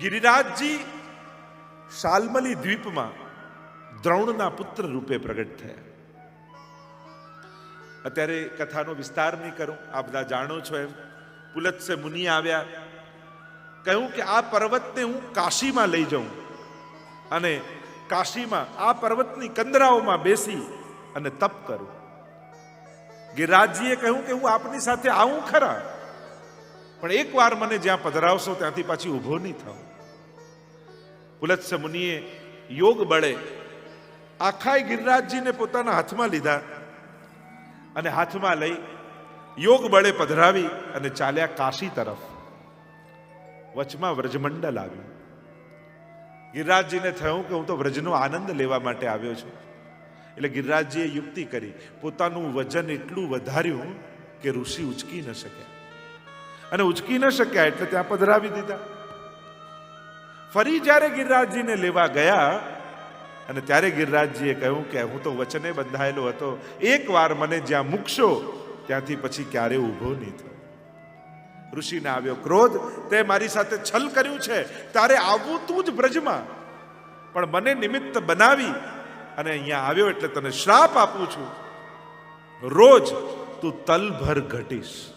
ગિરિરાજજી શાલમલી દ્વીપમાં દ્રોણના પુત્ર રૂપે પ્રગટ થયા. અત્યારે કથાનો વિસ્તાર નહીં કરું, આ બધા જાણો છો એમ. પુલત્સે મુનિ આવ્યા, કહ્યું કે આ પર્વતને હું કાશીમાં લઈ જાઉં. અને કાશીમાં આ પર્વતની કંદરાઓમાં બેસી અને તપ કરું. ગિરિરાજજીએ કહ્યું કે હું આપની સાથે આવું ખરા, પણ એકવાર મને જ્યાં પધરાવશો ત્યાંથી પાછી ઊભો નહીં થાઉં. પુલત્સ મુનિએ યોગ બળે આખાય ગિરિરાજજીને પોતાના હાથમાં લીધા અને હાથમાં લઈ યોગ બળે પધરાવી અને ચાલ્યા કાશી તરફ. વચમાં વ્રજમંડલ આવ્યું. ગિરિરાજજીને થયું કે હું તો વ્રજનો આનંદ લેવા માટે આવ્યો છું. એટલે ગિરિરાજજીએ યુક્તિ કરી, પોતાનું વજન એટલું વધાર્યું કે ઋષિ ઉચકી ન શક્યા. અને ઉચકી ન શક્યા એટલે ત્યાં પધરાવી દીધા. ફરી જ્યારે ગિરિરાજજીને લેવા ગયા અને ત્યારે ગિરિરાજજીએ કહ્યું કે હું તો વચને બંધાયેલો હતો. એકવાર મને જ્યાં મૂકશો, ત્યાંથી પછી ક્યારે ઊભો નહીં થયો. ઋષિને આવ્યો, ક્રોધ, તે મારી સાથે છલ કર્યું છે. તારે આવવું તું જ બ્રજમાં. પણ મને નિમિત્ત બનાવી અને અહીંયા આવ્યો એટલે તને શ્રાપ આપું છું. રોજ તું તલભર ઘટીશ.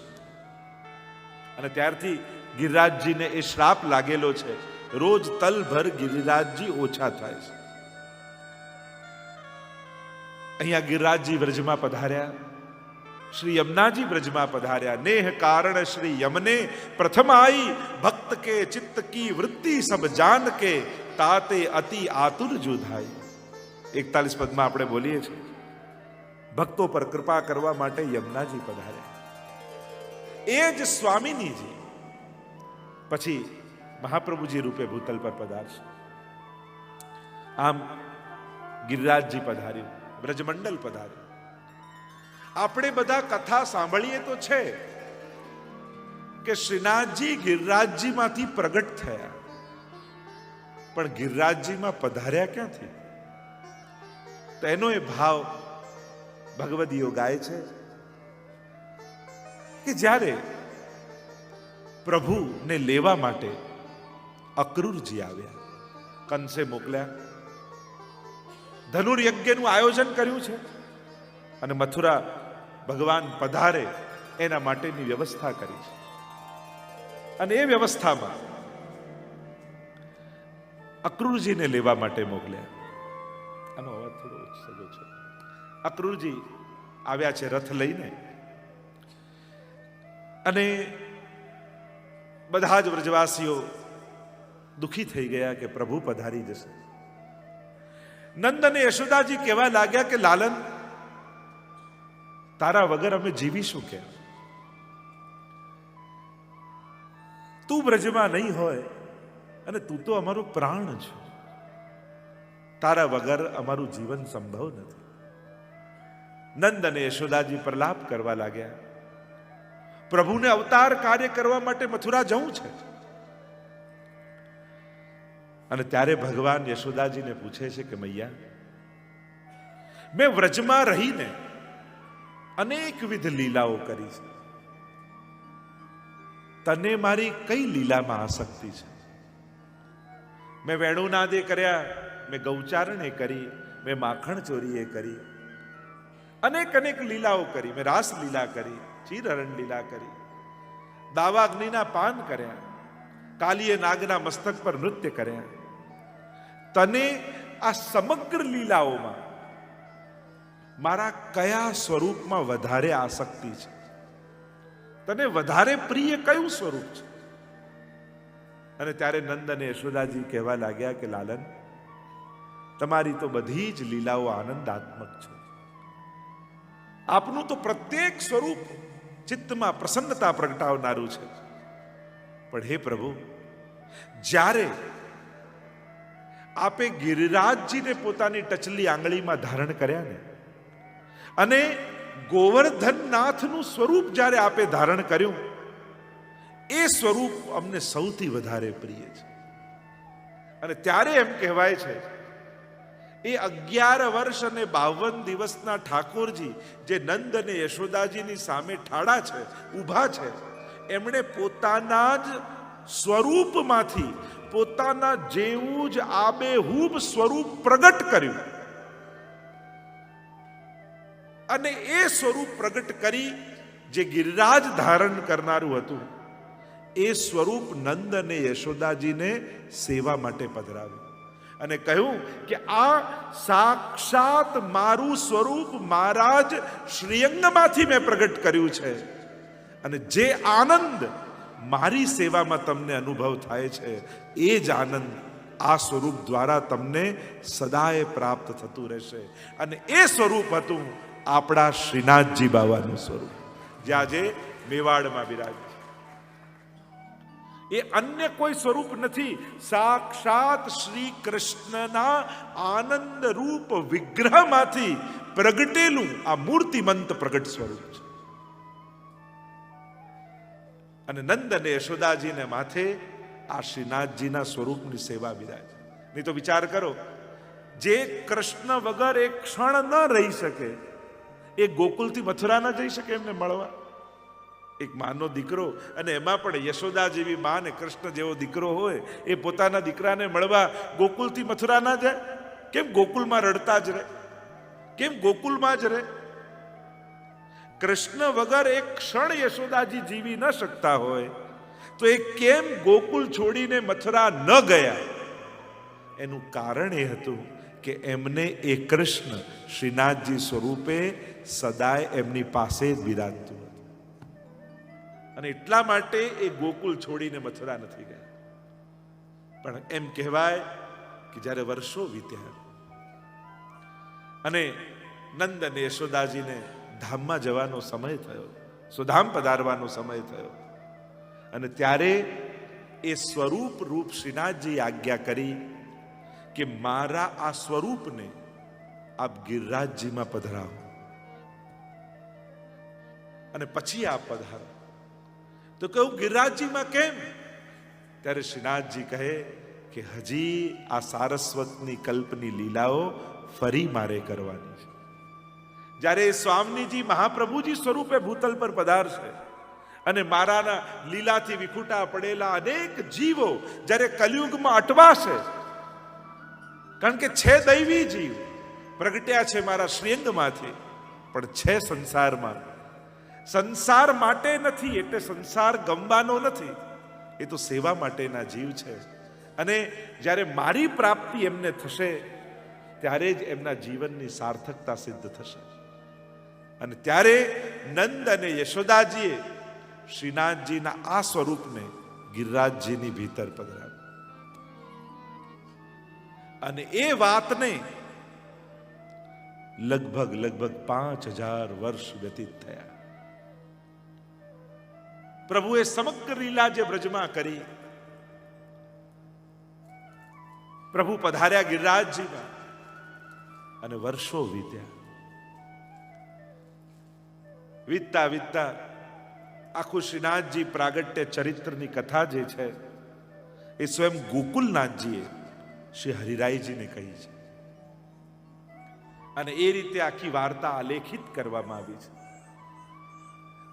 અને ત્યારથી ગિરિરાજજીને એ શ્રાપ લાગેલો છે. રોજ તલભર ગિરિરાજજી ઓછા થાય છે અહીંયા ગિરિરાજજી વ્રજમાં પધાર્યા શ્રી યમુનાજી બ્રજમાં પધાર્યા નેહ કારણ શ્રી યમને પ્રથમ આઈ ભક્ત કે ચિત્ત કી વૃત્તિ સબ જાન કે તાતે અતિ આતુર જુધાઈ એકતાલીસ પદમાં આપણે બોલીએ છીએ ભક્તો પર કૃપા કરવા માટે યમુનાજી પધાર્યા એ જ સ્વામિનીજી પછી મહાપ્રભુજી રૂપે ભૂતલ પર પધારશે. આમ ગિરિરાજજી પધાર્યું, બ્રજમંડલ પધાર્યું. આપણે બધા કથા સાંભળીએ તો છે કે શ્રીનાથજી ગિરિરાજજીમાંથી પ્રગટ થયા. પણ ગિરિરાજજીમાં પધાર્યા ક્યાંથી? તો એનો એ ભાવ ભગવદીઓ ગાય છે કે જ્યારે પ્રભુને લેવા માટે અક્રૂરજી આવ્યા. કંસે મોકલ્યા ધનુર્યજ્ઞનું આયોજન કર્યું છે અને મથુરા ભગવાન પધારે એના માટેની વ્યવસ્થા કરી છે. અને એ વ્યવસ્થામાં અક્રૂરજીને લેવા માટે મોકલ્યા. આનો અવાજ થોડો સજો છે. અક્રૂરજી આવ્યા છે રથ લઈને અને બધા જ વ્રજવાસીઓ દુખી થઈ ગયા કે પ્રભુ પધારી જશે. નંદ અને યશોદાજી કહેવા લાગ્યા કે, લાલન, તારા વગર અમે જીવીશું કે તું બ્રજમાં નહીં હોય અને તું તો અમારો પ્રાણ છે. તારા વગર અમારું જીવન સંભવ નથી. નંદ અને યશોદાજી પ્રલાપ કરવા લાગ્યા. પ્રભુને અવતાર કાર્ય કરવા માટે મથુરા જવું છે? અને ત્યારે ભગવાન યશોદાજીને પૂછે છે કે મૈયા, મેં વ્રજમાં રહીને અનેકવિધ લીલાઓ કરી છે. તને મારી કઈ લીલામાં આસક્તિ છે? મેં વેણુનાદે કર્યા, મેં ગૌચારણે કરી, મેં માખણ ચોરીએ કરી. અનેક અનેક લીલાઓ કરી, મેં રાસ લીલા કરી ચીરહરણ લીલા કરી. દાવાગ્નિના પાન કર્યા કાલીએ નાગના મસ્તક પર નૃત્ય કર્યા. તને આ સમગ્ર લીલાઓમાં મારા કયા સ્વરૂપમાં વધારે આસક્તિ છે? તને વધારે પ્રિય કયું સ્વરૂપ છે? અને ત્યારે નંદ અને યશોદાજી કહેવા લાગ્યા કે, લાલન, તમારી તો બધી જ લીલાઓ આનંદાત્મક છે. આપનું તો પ્રત્યેક સ્વરૂપ ચિત્તમાં પ્રસન્નતા પ્રગટાવનારું છે. પણ હે પ્રભુ, જ્યારે આપે ગિરિરાજજીને પોતાની ટચલી આંગળીમાં ધારણ કર્યા ને. અને ગોવર્ધનનાથનું સ્વરૂપ જ્યારે આપે ધારણ કર્યું, એ સ્વરૂપ અમને સૌથી વધારે પ્રિય છે. અને ત્યારે એમ કહેવાય છે, એ અગિયાર વર્ષ અને બાવન દિવસના ઠાકોરજી, જે નંદ અને યશોદાજીની સામે ઠાડા છે, ઊભા છે, એમણે પોતાના જ સ્વરૂપમાંથી પોતાના જેવું જ આબેહૂબ સ્વરૂપ પ્રગટ કર્યું. અને એ સ્વરૂપ પ્રગટ કરી જે ગિરિરાજ ધારણ કરનારું હતું, એ સ્વરૂપ નંદ અને યશોદાજીને સેવા માટે પધરાવ્યું. અને કહ્યું કે આ સાક્ષાત મારું સ્વરૂપ મહારાજ શ્રીઅંગમાંથી મેં પ્રગટ કર્યું છે. અને જે આનંદ મારી સેવામાં તમને અનુભવ થાય છે. એ જ આનંદ આ સ્વરૂપ દ્વારા તમને સદાય પ્રાપ્ત થતું રહેશે. અને એ સ્વરૂપ હતું આપણા શ્રીનાથજી બાવાનું સ્વરૂપ. જે આજે મેવાડમાં બિરાજ એ અન્ય કોઈ સ્વરૂપ નથી. સાક્ષાત શ્રી કૃષ્ણના આનંદ રૂપ વિગ્રહમાંથી પ્રગટેલું આ મૂર્તિમંત પ્રગટ સ્વરૂપ છે. અને નંદ અને યશોદાજીને માથે આ શ્રીનાથજીના સ્વરૂપની સેવા બિરાજ. નહીં તો વિચાર કરો, જે કૃષ્ણ વગર એક ક્ષણ ન રહી શકે, એ ગોકુલથી મથુરા ન જઈ શકે એમને મળવા. એક માનો દીકરો, અને એમાં પણ યશોદા જેવી મા ને કૃષ્ણ જેવો દીકરો હોય, એ પોતાના દીકરાને મળવા ગોકુલથી મથુરા ના જાય? કેમ ગોકુલમાં રડતા જ રહે? કેમ ગોકુલમાં જ રહે? કૃષ્ણ વગર એક ક્ષણ યશોદાજી જીવી ન શકતા હોય, તો એ કેમ ગોકુલ છોડીને મથુરા ન ગયા? એનું કારણ એ હતું કે એમને એ કૃષ્ણ શ્રીનાથજી સ્વરૂપે સદાય એમની પાસે જ બિરાજતું હતું. અને એટલા માટે એ ગોકુલ છોડીને મથુરા નથી ગયા. પણ એમ કહેવાય કે જ્યારે વર્ષો વીત્યા અને નંદ અને યશોદાજીને ધામમાં જવાનો સમય થયો. સુધામ પધારવાનો સમય થયો. અને ત્યારે એ સ્વરૂપ રૂપ શ્રીનાથજી આજ્ઞા કરી કે મારા આ સ્વરૂપને આપ ગિરિરાજજીમાં પધરાવો. અને પછી આપ પધારો. તો કહું, ગિરિરાજજીમાં કેમ? ત્યારે શ્રીનાથજી કહે કે હજી આ સારસ્વતની કલ્પની લીલાઓ ફરી મારે કરવાની છે. જ્યારે સ્વામીજી મહાપ્રભુજી સ્વરૂપે ભૂતલ પર પધારશે અને મારાના લીલાથી વિખૂટા પડેલા અનેક જીવો જ્યારે કલયુગમાં અટવાશે, કારણ કે છે દૈવી જીવ, પ્રગટ્યા છે મારા શ્રીઅંગમાંથી, પણ છે સંસારમાં. સંસાર માટે નથી, એટલે સંસાર ગમવાનો નથી. એ તો સેવા માટેના જીવ છે. અને જ્યારે મારી પ્રાપ્તિ એમને થશે, ત્યારે જ એમના જીવનની સાર્થકતા સિદ્ધ થશે. અને ત્યારે નંદ અને યશોદાજીએ શ્રીનાથજીના આ સ્વરૂપને ગિરિરાજજીની ભીતર પધરાવ્યું. અને એ વાતને લગભગ લગભગ પાંચ હજાર વર્ષ વ્યતીત થયા. પ્રભુએ સમગ્ર લીલા જે બ્રજમાં કરી, પ્રભુ પધાર્યા ગિરિરાજજીમાં અને વર્ષો વીત્યા. વીતતા વીતતા આખું શ્રીનાથજી પ્રાગટ્ય ચરિત્રની કથા જે છે, એ સ્વયં ગોકુલનાથજીએ શ્રી હરિરાયજીને કહી છે. અને એ રીતે આખી વાર્તા આલેખિત કરવામાં આવી છે.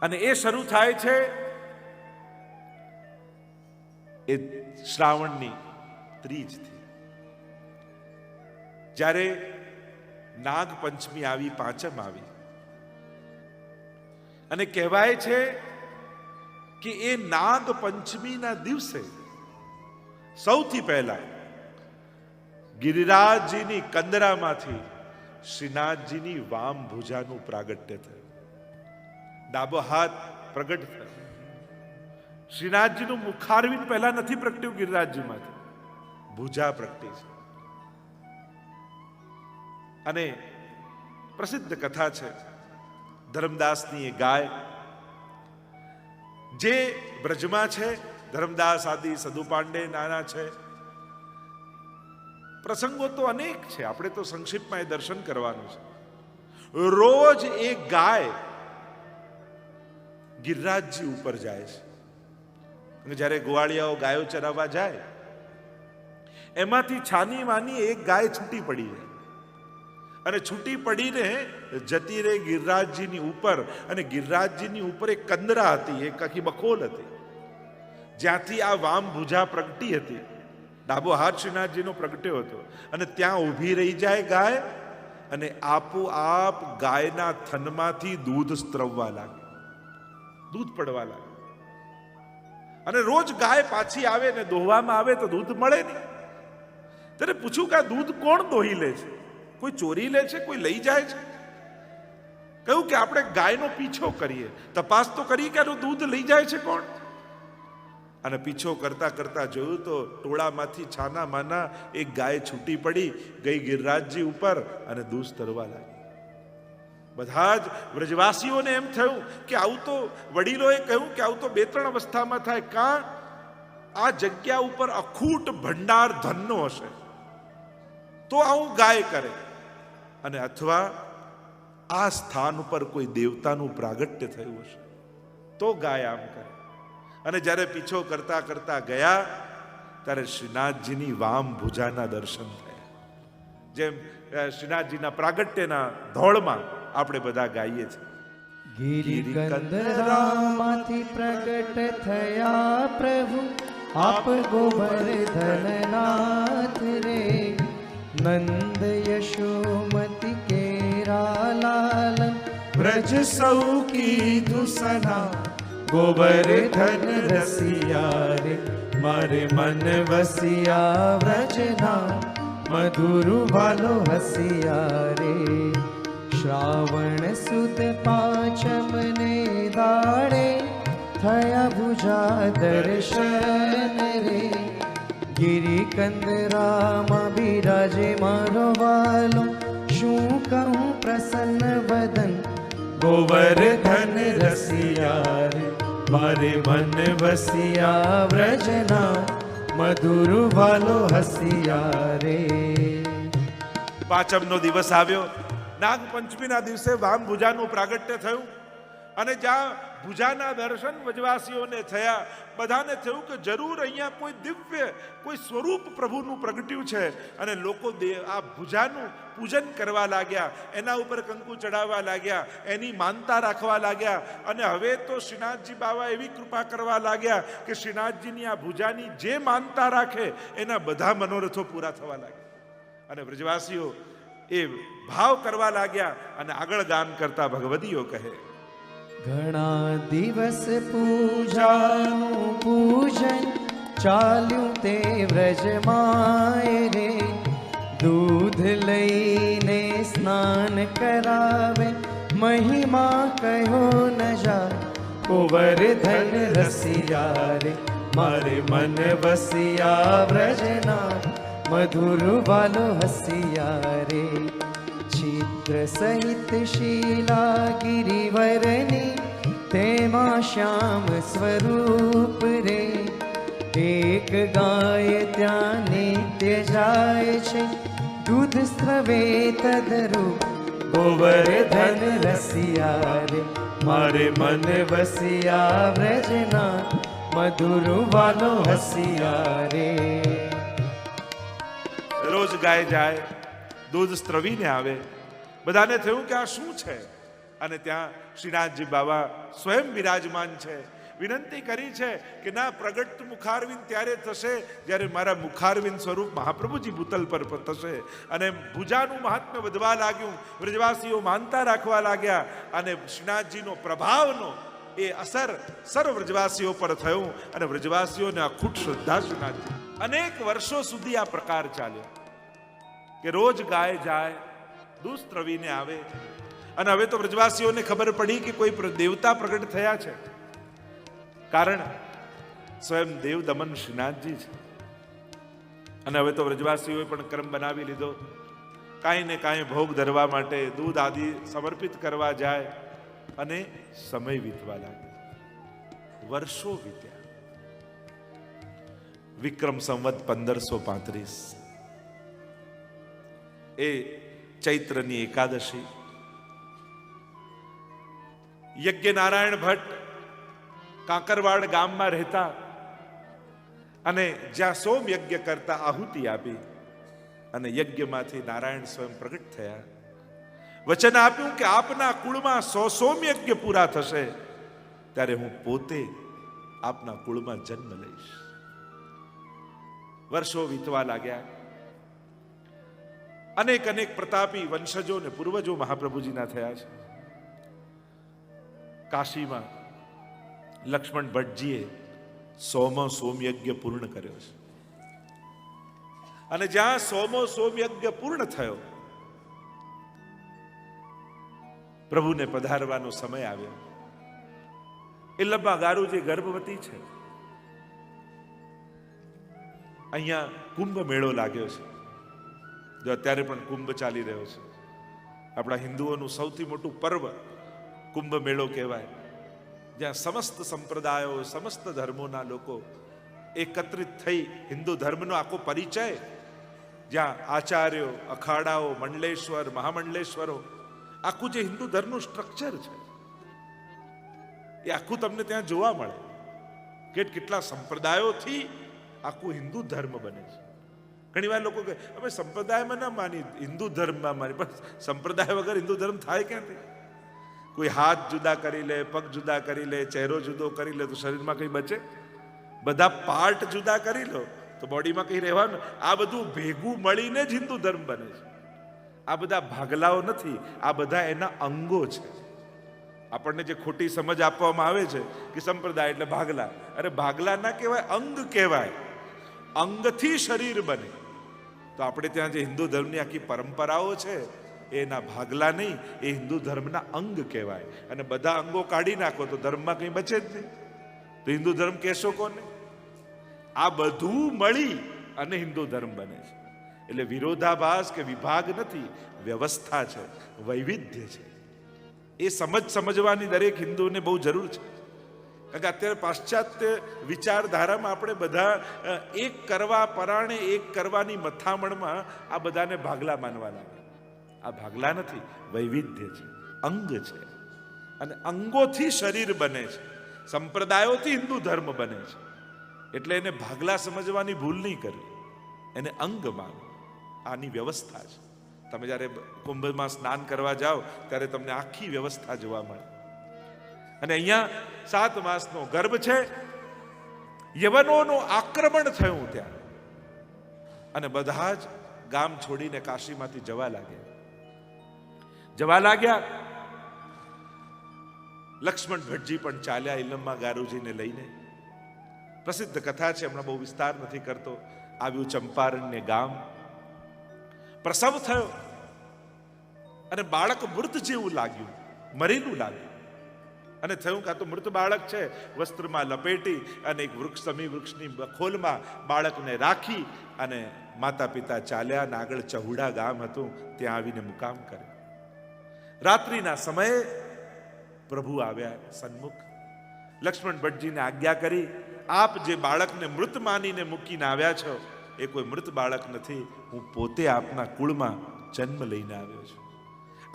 અને એ શરૂ થાય છે, એ શ્રાવણની ત્રીજથી. જ્યારે નાગ પંચમી આવી, પાંચમ આવી અને કહેવાય છે કે એ નાગ પંચમીના દિવસે સૌથી પહેલા ગિરિરાજજીની કંદરામાંથી શ્રીનાથજીની વામ ભુજાનું પ્રાગટ્ય થયું. ડાબો હાથ પ્રગટ થયો. શ્રીનાથજીનું મુખારવીન પહેલા નથી પ્રગટ્યું ગિરિરાજજીમાંથી. ભુજા પ્રગટી છે. અને પ્રસિદ્ધ કથા છે ધર્મદાસની એ ગાય, જે બ્રજમાં છે, ધર્મદાસ આદિ સદુ પાંડે નાના છે. પ્રસંગો તો અનેક છે, આપણે તો સંક્ષિપ્તમાં એ દર્શન કરવાનું છે. રોજ એ ગાય ગિરિરાજજી ઉપર જાય છે. અને જ્યારે ગોવાળિયાઓ ગાયો ચરાવવા જાય, એમાંથી છાની માની એક ગાય છૂટી પડી જાય. અને છૂટી પડીને જતી રહે ગિરિરાજજીની ઉપર. અને ગિરિરાજજીની ઉપર એક કંદરા હતી, એક આખી બખોલ હતી. જ્યાંથી આ વામ ભૂજા પ્રગટી હતી. ડાબો હાથ પ્રગટ્યો હતો. અને ત્યાં ઊભી રહી જાય ગાય અને આપોઆપ ગાયના થનમાંથી દૂધ સ્ત્રવવા લાગે. દૂધ પડવા લાગે. અને રોજ ગાય પાછી આવે ને દોહવામાં આવે તો દૂધ મળે નહીં. ત્યારે પૂછ્યું કે આ દૂધ કોણ દોહી લે છે? કોઈ ચોરી લે છે, કોઈ લઈ જાય છે? કહ્યું કે આપણે ગાયનો પીછો કરીએ. તપાસ તો કરી કે આનું દૂધ લઈ જાય છે કોણ? અને પીછો કરતા કરતા જોયું તો ટોળામાંથી છાના માના એક ગાય છૂટી પડી, ગઈ ગિરરાજજી ઉપર અને દૂધ તરવા લાગી. બધા જ વ્રજવાસીઓને એમ થયું કે આવું તો વડીલોએ કહ્યું કે આવું તો બે ત્રણ અવસ્થામાં થાય. કાં આ જગ્યા ઉપર અખૂટ ભંડાર ધનનો હશે? તો આવું ગાય કરે. અને અથવા આ સ્થાન ઉપર કોઈ દેવતાનું પ્રાગટ્ય થયું હશે, તો ગાય આમ કરે. અને જ્યારે પીછો કરતા કરતા ગયા, ત્યારે શ્રીનાથજીની વામ ભુજાના દર્શન થયા. જેમ શ્રીનાથજીના પ્રાગટ્યના ધોળમાં આપણે બધા ગાઈએ છીએ. ગિરિકંદરામાંથી પ્રગટ થયા પ્રભુ, આપ ગોવર્ધનનાથ રે, નંદ યશોમતિ मेरा लालन ब्रज सौ की दुसना गोबर धन रसिया रे मारे मन बसिया व्रजना मधुरु भालो हसिया रे श्रावण सुत पाचम ने दाड़े थया भुजा दर्शन रे गिरिकंद राम बिराजे मारो वालो શું કહું પ્રસન્ન વદન. ગોવર્ધન રસિયા મારે મન વસિયા વ્રજના, મધુર વાલો હસિયા રે. પાંચમનો દિવસ આવ્યો. નાગપંચમીના દિવસે વામ ભુજાનું પ્રાગટ્ય થયું. અને જ્યાં ભુજાના દર્શન વજવાસીઓને થયા, બધાને થયું કે જરૂર અહીંયા કોઈ દિવ્ય, કોઈ સ્વરૂપ પ્રભુનું પ્રગટ્યું છે. અને લોકો આ ભુજાનું પૂજન કરવા લાગ્યા, એના ઉપર કંકુ ચડાવવા લાગ્યા, એની માનતા રાખવા લાગ્યા. અને હવે તો શ્રીનાથજી બાવા એવી કૃપા કરવા લાગ્યા કે શ્રીનાથજીની આ ભુજાની જે માનતા રાખે, એના બધા મનોરથો પૂરા થવા લાગ્યા. અને વ્રજવાસીઓ એ ભાવ કરવા લાગ્યા અને આગળ ગાન કરતા ભગવદીઓ કહે ઘણા દિવસ પૂજાનું પૂજન ચાલ્યું તે વ્રજ રે. દૂધ લઈને સ્નાન કરાવે, મહિમા કહો ન જા કુંવર ધન રસિયા રે, મારે મન વસિયા વ્રજના મધુર વાલો હસિયા રે. સહિત શીલા ગિરિવરની તેમાં શ્યામ સ્વરૂપ રે એક ગાય ત્યાં નિત્ય જાય છે દૂધ સ્વે તદરૂપ ગોબર ધન રસિયા રે મારે મન વસિયા વ્રજના મધુર વાલો હસિયા રે રોજ ગાય જાય, દૂધ સ્ત્રવીને આવે બધાને થયું કે આ શું છે? અને ત્યાં શ્રીનાથજી બાબા સ્વયં બિરાજમાન છે. વિનંતી કરી છે કે ના, પ્રગટ મુખારવિંદ ત્યારે થશે જ્યારે મારા મુખારવિંદ સ્વરૂપ મહાપ્રભુજી ભૂતલ પર થશે. અને ભુજાનું મહાત્મ્ય વધવા લાગ્યું. વ્રજવાસીઓ માનતા રાખવા લાગ્યા અને શ્રીનાથજીનો પ્રભાવનો એ અસર સર્વ વ્રજવાસીઓ પર થયું અને વ્રજવાસીઓને અખૂટ શ્રદ્ધા શ્રીનાથજી. અનેક વર્ષો સુધી આ પ્રકાર ચાલ્યો. કે રોજ ગાય જાય ત્રવીને આવે. અને હવે તો વ્રજવાસીઓને ખબર પડી કે કોઈ દેવતા પ્રગટ થયા છે. કારણ સ્વયં દેવ દમન શ્રીનાથજી છે. અને હવે તો વ્રજવાસીઓએ પણ ક્રમ બનાવી લીધો. કાંઈ ને કાંઈ ભોગ ધરવા માટે દૂધ આદિ સમર્પિત કરવા જાય અને સમય વીતવા લાગે. વર્ષો વીત્યા. વિક્રમ સંવત પંદરસો પાંત્રીસ. એ ચૈત્રની એકાદશી. યજ્ઞ નારાયણ ભટ્ટ કાંકરવાડ ગામમાં રહેતા અને જ્યાં સોમ યજ્ઞ કરતા આહુતિ આપી અને યજ્ઞમાંથી નારાયણ સ્વયં પ્રગટ થયા. વચન આપ્યું કે આપના કુળમાં સો સોમ યજ્ઞ પૂરા થશે, ત્યારે હું પોતે આપના કુળમાં જન્મ લઈશ. વર્ષો વીતવા લાગ્યા. અનેક અનેક પ્રતાપી વંશજો ને પૂર્વજો મહાપ્રભુજીના થયા છે. કાશીમાં લક્ષ્મણ ભટ્ટજીએ સોમો સોમયજ્ઞ પૂર્ણ કર્યો છે. અને જ્યાં સોમો સોમયજ્ઞ પૂર્ણ થયો, પ્રભુને પધારવાનો સમય આવ્યો. એ ગારુ જે ગર્ભવતી છે, અહીંયા કુંભ મેળો લાગ્યો છે. જો અત્યારે પણ કુંભ ચાલી રહ્યો છે. આપણા હિન્દુઓનું સૌથી મોટું પર્વ કુંભ મેળો કહેવાય. જ્યાં સમસ્ત સંપ્રદાયો, સમસ્ત ધર્મોના લોકો એકત્રિત થઈ હિન્દુ ધર્મનો આખો પરિચય, જ્યાં આચાર્યો, અખાડાઓ, મંડલેશ્વર, મહામંડલેશ્વરો, આખું જે હિન્દુ ધર્મનું સ્ટ્રક્ચર છે, એ આખું તમને ત્યાં જોવા મળે. કે કેટલા સંપ્રદાયોથી આખું હિન્દુ ધર્મ બને છે. ઘણી વાર લોકો કહે, અમે સંપ્રદાયમાં ના માની હિન્દુ ધર્મમાં માની પણ સંપ્રદાય વગર હિન્દુ ધર્મ થાય ક્યાંથી? કોઈ હાથ જુદા કરી લે, પગ જુદા કરી લે, ચહેરો જુદો કરી લે, તો શરીરમાં કંઈ બચે? બધા પાર્ટ જુદા કરી લો, તો બોડીમાં કંઈ રહેવાનું? આ બધું ભેગું મળીને જ હિન્દુ ધર્મ બને છે. આ બધા ભાગલાઓ નથી, આ બધા એના અંગો છે. આપણને જે ખોટી સમજ આપવામાં આવે છે કે સંપ્રદાય એટલે ભાગલા. અરે ભાગલા ના કહેવાય, અંગ કહેવાય. અંગથી શરીર બને. તો આપણે ત્યાં જે હિન્દુ ધર્મની આખી પરંપરાઓ છે, એના ભાગલા નહીં, એ હિન્દુ ધર્મના અંગ કહેવાય. અને બધા અંગો કાઢી નાખો તો ધર્મમાં કંઈ બચે જ નહીં. તો હિન્દુ ધર્મ કહેશો કોને? આ બધું મળી અને હિન્દુ ધર્મ બને છે. એટલે વિરોધાભાસ કે વિભાગ નથી, વ્યવસ્થા છે, વૈવિધ્ય છે. એ સમજ સમજવાની દરેક હિન્દુને બહુ જરૂર છે. અત્યારે પાશ્ચાત્ય વિચારધારામાં આપણે બધા એક કરવા પરાણે એક કરવાની મથામણમાં આ બધાને ભાગલા માનવા લાગે આ ભાગલા નથી, વૈવિધ્ય છે, અંગ છે. અને અંગોથી શરીર બને છે. સંપ્રદાયોથી હિન્દુ ધર્મ બને છે. એટલે એને ભાગલા સમજવાની ભૂલ નહીં કરવી. એને અંગ માનો આની વ્યવસ્થા છે. તમે જ્યારે કુંભમાં સ્નાન કરવા જાઓ, ત્યારે તમને આખી વ્યવસ્થા જોવા મળે. અને અહીંયા સાત માસનો ગર્ભ છે. યવનોનું આક્રમણ થયું ત્યાં. અને બધા જ ગામ છોડીને કાશીમાંથી જવા લાગ્યા. જવા લાગ્યા. લક્ષ્મણ ભટ્ટજી પણ ચાલ્યા ઇલમમાં ગારુજીને લઈને. પ્રસિદ્ધ કથા છે, હમણાં બહુ વિસ્તાર નથી કરતો. આવ્યું ચંપારણ્ય ગામ. પ્રસવ થયો. અને બાળક મૃત જેવું લાગ્યું, મરેલું લાગ્યું. અને થયું કાં તો મૃત બાળક છે, વસ્ત્રમાં લપેટી અને એક વૃક્ષ સમી વૃક્ષની ખોલમાં બાળકને રાખી અને માતા પિતા ચાલ્યા અને આગળ ચહુડા ગામ હતું, ત્યાં આવીને મુકામ કરે રાત્રિના સમયે પ્રભુ આવ્યા સન્મુખ. લક્ષ્મણ ભટ્ટજીને આજ્ઞા કરી, આપ જે બાળકને મૃત માનીને મૂકીને આવ્યા છો, એ કોઈ મૃત બાળક નથી, હું પોતે આપના કુળમાં જન્મ લઈને આવ્યો છું.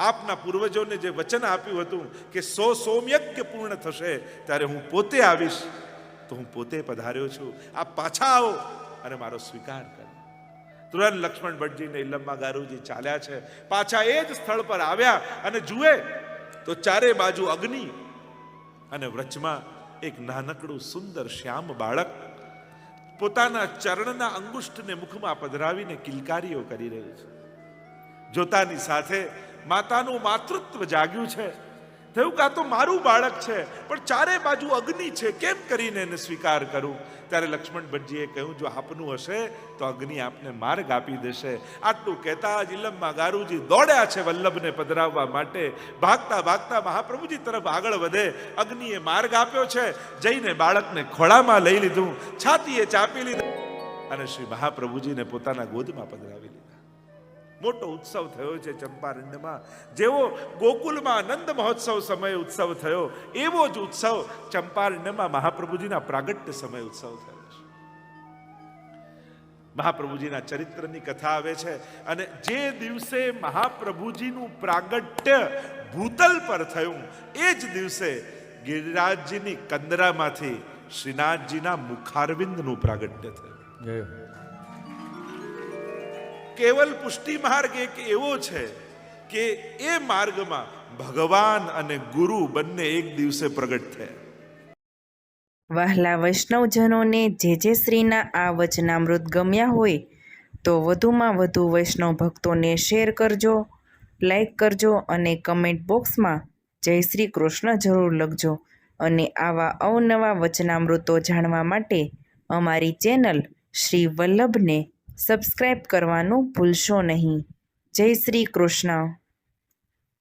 આપના પૂર્વજોને જે વચન આપ્યું હતું કે સો સૌમ્યક્ય પૂર્ણ થશે, ત્યારે હું પોતે આવીશ. તો હું પોતે પધાર્યો છું. આપ પાછા આવો અને મારો સ્વીકાર કરો. તુરંત લક્ષ્મણ ભટ્ટજીને ઇલમમાં ગારુજી ચાલ્યા છે. પાછા એ જ સ્થળ પર આવ્યા અને જુએ તો ચારે બાજુ અગ્નિ અને વ્રજમાં એક નાનકડું સુંદર શ્યામ બાળક પોતાના ચરણના અંગુષ્ઠને મુખમાં પધરાવીને કિલકારીઓ કરી રહ્યું છે. જોતાની સાથે માતાનું માતૃત્વ જાગ્યું છે. થયું કાં તો મારું બાળક છે, પણ ચારે બાજુ અગ્નિ છે, કેમ કરીને એને સ્વીકાર કરું? ત્યારે લક્ષ્મણ ભટ્ટજીએ કહ્યું, જો આપનું હશે, તો અગ્નિ આપને માર્ગ આપી દેશે. આટલું કહેતા જ ઇલમમાં ગારુજી દોડ્યા છે વલ્લભને પધરાવવા માટે. ભાગતા ભાગતા મહાપ્રભુજી તરફ આગળ વધે. અગ્નિએ માર્ગ આપ્યો છે, જઈને બાળકને ખોળામાં લઈ લીધું. છાતીએ ચાપી લીધું અને શ્રી મહાપ્રભુજીને પોતાના ગોદમાં પધરાવી લીધા. મોટો ઉત્સવ થયો છે ચંપારણ્યમાં જેવો ગોકુલમાં આનંદ મહોત્સવ સમયે ઉત્સવ થયો, એવો જ ઉત્સવ ચંપારણ્યમાં મહાપ્રભુજીના પ્રાગટ્ય સમય ઉત્સવ થયો છે. મહાપ્રભુજીના ચરિત્રની કથા આવે છે અને જે દિવસે મહાપ્રભુજીનું પ્રાગટ્ય ભૂતલ પર થયું, એ જ દિવસે ગિરિરાજજીની કંદરામાંથી શ્રીનાથજીના મુખારવિંદનું પ્રાગટ્ય થયું. કેવલ પુષ્ટિ માર્ગ એક એવો છે કે એ માર્ગમાં ભગવાન અને ગુરુ બંને એક દિવસે પ્રગટ થયા. વહાલા વૈષ્ણવજનોને જે જે શ્રીના આ વચનામૃત ગમ્યા હોય, તો વધુમાં વધુ વૈષ્ણવ ભક્તોને શેર કરજો, લાઈક કરજો અને કમેન્ટ બોક્સમાં જય શ્રી કૃષ્ણ જરૂર લખજો અને આવા અવનવા વચનામૃતો જાણવા માટે અમારી ચેનલ શ્રી વલ્લભને સબસ્ક્રાઈબ કરવાનું ભૂલશો નહીં. જય શ્રી કૃષ્ણ.